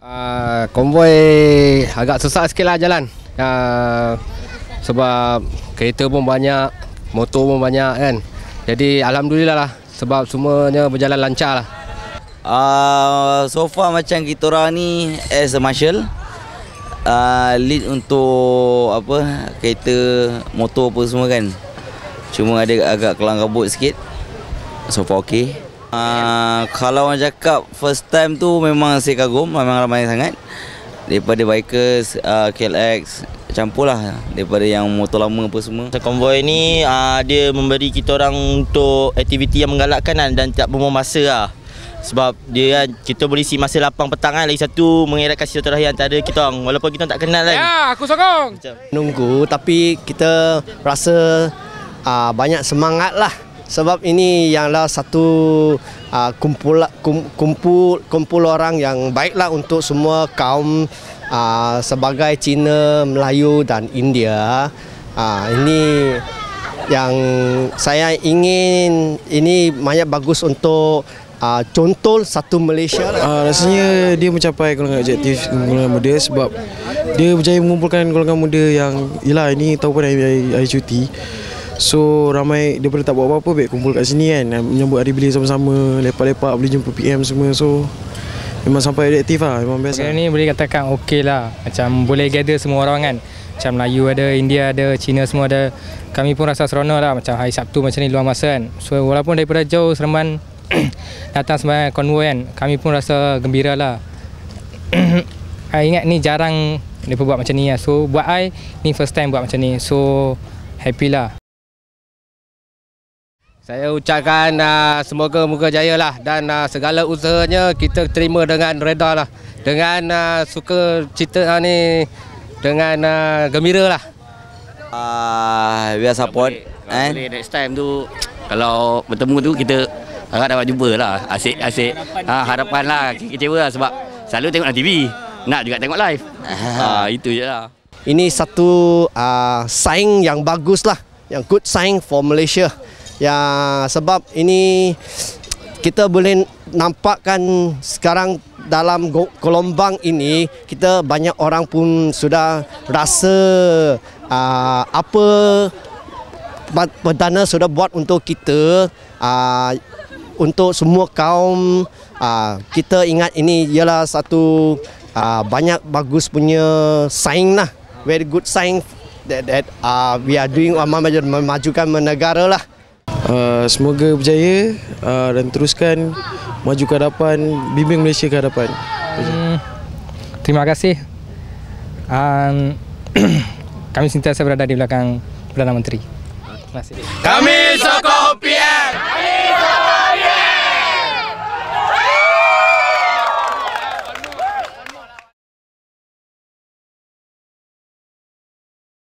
Uh, konvoi agak susah sikit lah jalan. Uh, Sebab kereta pun banyak, motor pun banyak kan. Jadi Alhamdulillah lah sebab semuanya berjalan lancar lah. Uh, So far macam kita orang ni as a marshal uh, Lead untuk apa kereta motor apa semua kan. Cuma ada agak kelang kabut sikit. So far okay Uh, kalau orang cakap first time tu memang saya kagum memang ramai sangat. Daripada bikers uh, KLX campur lah. Daripada yang motor lama apa semua. Konvoi ni uh, dia memberi kita orang untuk aktiviti yang menggalakkan kan, dan tak buang masa lah. Sebab dia kan kita boleh isi masa lapang petang kan. Lagi satu mengeratkan silaturahmi antara kita orang. Walaupun kita tak kenal kan. Ya aku sokong. Nunggu tapi kita rasa uh, banyak semangat lah sebab ini ialah satu uh, kumpul, kumpul kumpul orang yang baiklah untuk semua kaum uh, sebagai Cina, Melayu dan India. Uh, ini yang saya ingin ini banyak bagus untuk uh, contoh satu Malaysia. Uh, rasanya dia mencapai golongan objektif golongan muda sebab dia berjaya mengumpulkan golongan muda yang ialah ini tahu pun hari cuti. So ramai daripada tak buat apa-apa baik kumpul kat sini kan. Menyambut hari bila sama-sama Lepak-lepak boleh jumpa PM semua. So memang sampai aktif lah. Memang best lah. ni boleh katakan okey lah. Macam boleh gather semua orang kan. Macam Melayu ada, India ada, Cina semua ada. Kami pun rasa seronok lah. Macam hari Sabtu macam ni luar masa kan. So walaupun daripada jauh Seremban Datang sebagai konvoi kan Kami pun rasa gembira lah. I ingat ni jarang Mereka buat macam ni lah. So buat I Ni first time buat macam ni. So happy lah saya ucapkan uh, semoga muka jaya lah dan uh, segala usahanya kita terima dengan reda lah. Dengan uh, suka cita uh, ni dengan uh, gembira lah. Uh, we are support. Kalau eh? boleh next time tu kalau bertemu tu kita harap dapat jumpa lah. Asik-asik. Ha, harapan lah. Kecewa lah sebab selalu tengok dalam TV. Nak juga tengok live. ha, itu je lah. Ini satu uh, sign yang bagus lah. Yang good sign for Malaysia. Ya sebab ini kita boleh nampakkan sekarang dalam gelombang ini kita banyak orang pun sudah rasa uh, apa perdana sudah buat untuk kita uh, untuk semua kaum uh, kita ingat ini ialah satu uh, banyak bagus punya sign lah. Very good sign that, that uh, we are doing memajukan negara lah Uh, semoga berjaya uh, dan teruskan maju ke hadapan, bimbing Malaysia ke hadapan. Hmm, terima kasih. Um, kami sentiasa berada di belakang Perdana Menteri. Terima kasih. Kami sokong